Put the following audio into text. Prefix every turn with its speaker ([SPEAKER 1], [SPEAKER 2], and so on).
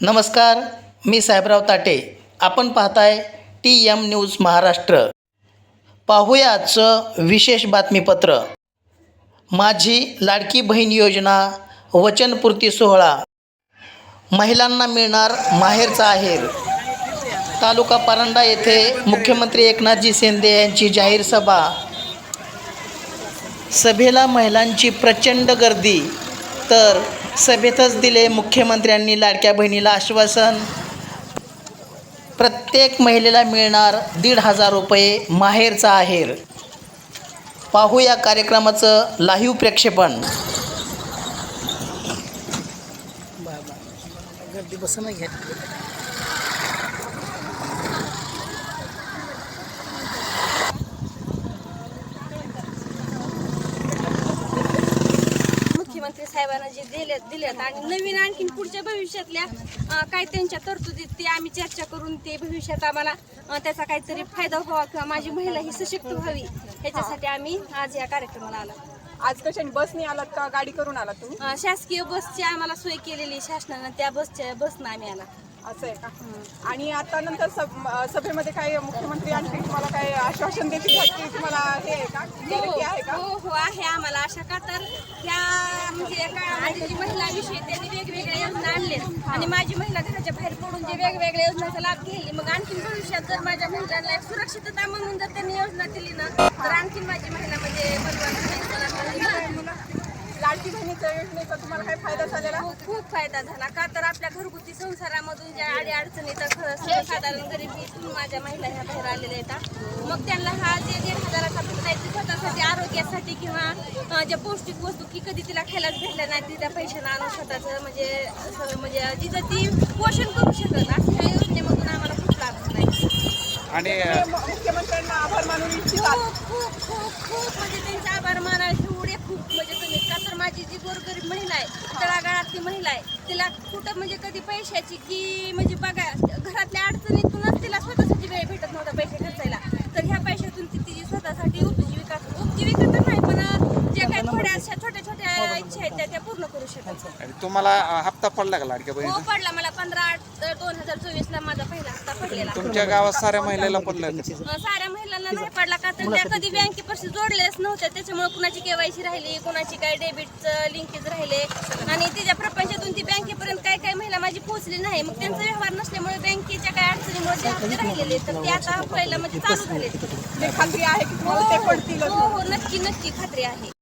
[SPEAKER 1] नमस्कार मी साहेबराव ताटे. आपण पाहताय टी एम न्यूज महाराष्ट्र. पाहूया आजचं विशेष बातमीपत्र. माझी लाडकी बहीण योजना वचनपूर्ती सोहळा. महिलांना मिळणार माहेरचा आहेर. तालुका परांडा येथे मुख्यमंत्री एकनाथजी शिंदे यांची जाहीर सभा. सभेला महिलांची प्रचंड गर्दी. तर सभेतच दिले मुख्यमंत्र्यांनी लाडक्या बहिणीला आश्वासन. प्रत्येक महिलेला मिळणार दीड हजार रुपये माहेरचा आहेर. पाहू या कार्यक्रमाचं लाईव्ह प्रक्षेपण. गर्दी बसून घ्या
[SPEAKER 2] मुख्यमंत्री साहेबांना जे दिले दिलेत. आणि नवीन आणखीन पुढच्या भविष्यातल्या काय त्यांच्या तरतुदीत ते आम्ही चर्चा करून ते भविष्यात आम्हाला त्याचा काहीतरी फायदा व्हावा किंवा माझी महिला ही सशक्त व्हावी ह्याच्यासाठी आम्ही आज या कार्यक्रमाला आलो.
[SPEAKER 3] आज कशाने बसने आलात का? गाडी करून आलात तुम्ही?
[SPEAKER 2] शासकीय बसची आम्हाला सोय केलेली शासनानं. त्या बसच्या बसनं आम्ही आला.
[SPEAKER 3] असं आहे का? आणि आता नंतर सभ- अं, सभेमध्ये काय मुख्यमंत्री आणखी तुम्हाला काय आश्वासन देतील का की तुम्हाला हे आहे का? गॅरंटी आहे का?
[SPEAKER 2] हो हो आहे आम्हाला आशा का? तर ह्या म्हणजे या काळामध्ये जी महिलाविषयी त्यांनी वेगवेगळ्या योजना आणल्यात आणि माझी महिला घराच्या बाहेर पडून जे वेगवेगळ्या योजनांचा लाभ घेतली मग आणखीन भविष्यात जर माझ्या महिलांना एक सुरक्षितता म्हणून जर त्यांनी योजना दिली ना तर आणखीन माझी महिला म्हणजे बलवान होईल.
[SPEAKER 3] लाडकी बहिणीच्या योजनेचा तुम्हाला काय फायदा झालेला?
[SPEAKER 2] खूप खूप फायदा झाला. का तर आपल्या घरगुती संसारामधून ज्या अडी अडचणीचा खरं सर्वसाधारण गरिबीतून माझ्या महिला ह्या बाहेर आलेल्या येतात मग त्यांना हा जे दीड हजाराचा फक्त आहे ते स्वतःसाठी आरोग्यासाठी किंवा अं, ज्या पौष्टिक वस्तू की कधी तिला खायलाच भेटल्या नाही ती त्या पैशानं आणून स्वतःचं म्हणजे सगळं म्हणजे जिथं ती पोषण करू शकत असं ह्या योजनेमधून आम्हाला खूप लाभ आहे.
[SPEAKER 4] आणि
[SPEAKER 3] मुख्यमंत्र्यांना आभार मानून इच्छितात.
[SPEAKER 2] खूप खूप खूप खूप म्हणजे त्यांचे आभार मानायचे एवढे खूप म्हणजे तुम्ही का तर माझी जी गोरगरीब महिला आहे तळागाळातली महिला आहे तिला कुठं म्हणजे कधी पैशाची की म्हणजे बघा घरातल्या अडचणीतूनच तिला स्वतःसाठी वेळ भेटत नव्हता पैसे खर्चायला. तर ह्या पैशातून ती तिची स्वतःसाठी उपजीविका उपजीविका तर नाही पण जे काही थोड्या अशा छोट्या छोट्या इच्छा आहेत त्या त्या पूर्ण करू शकतात
[SPEAKER 4] आणि तुम्हाला हप्ता पडला का लाडक्या
[SPEAKER 2] हो
[SPEAKER 4] बहिणीचा
[SPEAKER 2] पडला. मला पंधरा आठ दोन हजार चोवीस ला माझा पहिला हप्ता पडलेला.
[SPEAKER 4] तुमच्या गावात साऱ्या महिलेला पडलं का?
[SPEAKER 2] अं, साऱ्या महिलांना नाही पडला का तर त्या कधी बँकेपाशी जोडलेच नव्हत्या त्याच्यामुळे कुणाची केवायसी राहिली कुणाची काय डेबिटचं लिंकेज राहिले. आणि तिच्या प्रपंचातून ती बँकेपर्यंत काय काय महिला माझी पोहोचली नाही. मग त्यांचा व्यवहार नसल्यामुळे बँकेच्या काय अडचणीमुळे ते हप्ते राहिलेले तर ते आता पहिला म्हणजे चालू झाले
[SPEAKER 3] खात्री आहे ते पडतील.
[SPEAKER 2] हो हो नक्की नक्की खात्री आहे.